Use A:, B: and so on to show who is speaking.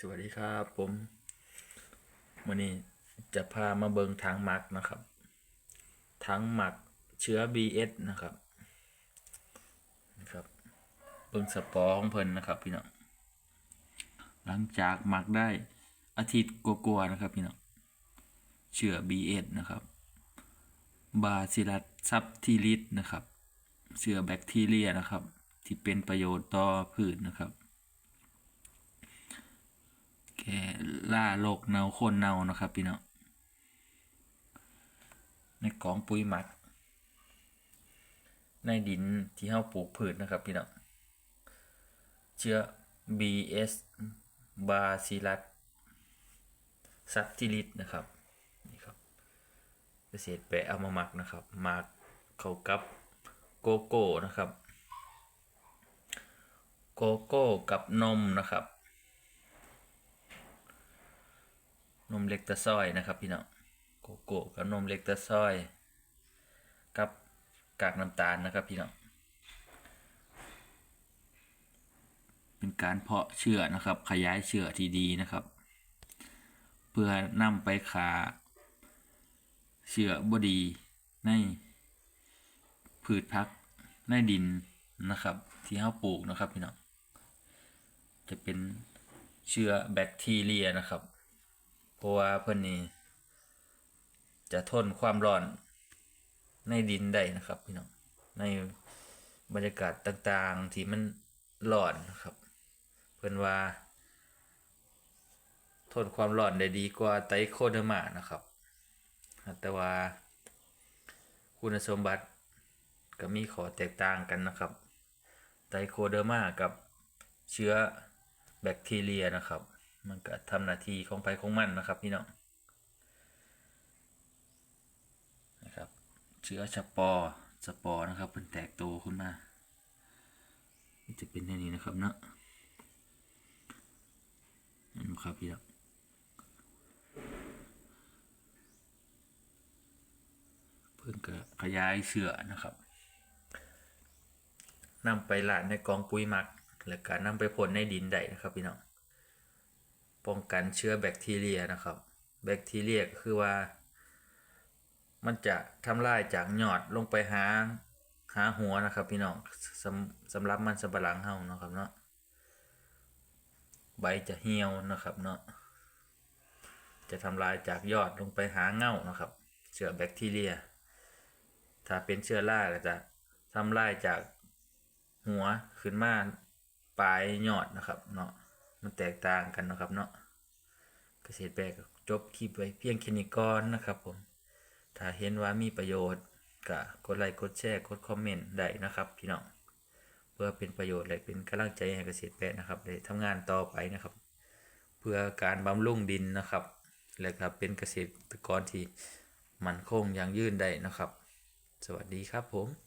A: สวัสดีครับผมวันนี้จะพามาเบิงทางหมักนะครับทางหมักเชื้อ BS นะครับนะครับ เบิงสปอของเพิ่นนะครับพี่น้องหลังจากหมักได้อาทิตย์กว่าๆนะครับพี่น้องเชื้อ BS นะครับ บาซิลัสซับทิลิสนะครับ เชื้อแบคทีเรียนะครับ ที่เป็นประโยชน์ต่อพืชนะครับ แก่ล่าโรคเนาโคนเน่านะครับ พี่น้องในกองปุ๋ยหมัก ในดินที่เฮาปลูกพืชนะครับ พี่น้องเชื้อ BS บาซิลัสซับทิลิสนะครับนี่ครับเกษตรแปะเอามาหมักนะครับหมักเข้ากับโกโก้นะครับ โกโก้กับนมนะครับ นมเล็กตะซ้อยนะครับพี่น้องโกโก้กับนมเล็กตะซ้อย กับกากน้ำตาลนะครับพี่น้องเป็นการเพาะเชื้อนะครับ ขยายเชื้อที่ดีนะครับ เพื่อนำไปขาเชื้อบดีในพืชพักในดินนะครับ ที่เราปลูกนะครับพี่น้องจะเป็นเชื้อแบคทีเรียนะครับ เพราะว่าเพื่อนนี่จะทนความร้อนในดินได้นะครับพี่น้องในบรรยากาศต่างๆที่มันร้อนนะครับ เพื่อนว่า ทนความร้อนได้ดีกว่าไตรโคเดอร์มานะครับ แต่ว่าคุณสมบัติก็มีข้อแตกต่างกันนะครับไตรโคเดอร์มากับเชื้อแบคทีเรียนะครับ มันก็ทำหน้าที่ของไปของมันนะครับพี่น้องนะครับเชื้อสปอร์สปอร์นะครับเป็นแตกโตขึ้นมาจะเป็นอย่นี้นะครับเนาะนะครับพี่น้องเพิ่งก็ขยายเชื้อนะครับนำไปหลานในกองปุ๋ยหมัก แล้วก็นำไปพ่นในดินได้นะครับพี่น้อง ป้องกันเชื้อแบคทีเรียนะครับ แบคทีเรียก็คือว่า มันจะทำลายจากยอดลงไปหาหาหัวนะครับ พี่น้องสำสำหรับมันสำปะหลังเฮานะครับเนาะใบจะเหี่ยวนะครับเนาะจะทำลายจากยอดลงไปหาเง่านะครับ เชื้อแบคทีเรีย ถ้าเป็นเชื้อราก็จะทำลายจากหัวขึ้นมาปลายยอดนะครับเนาะ มันแตกต่างกันนะครับเนาะเกษตรแปลกจบคลิปไว้เพียงแค่นี้ก่อนนะครับผม ถ้าเห็นว่ามีประโยชน์ก็กดไลค์กดแชร์กดคอมเมนต์ได้นะครับพี่น้องเพื่อเป็นประโยชน์และเป็นกำลังใจให้เกษตรแปลนะครับได้ทำงานต่อไปนะครับ เพื่อการบำรุงดินนะครับ และก็เป็นเกษตรกรที่มั่นคงยั่งยืนได้นะครับ สวัสดีครับผม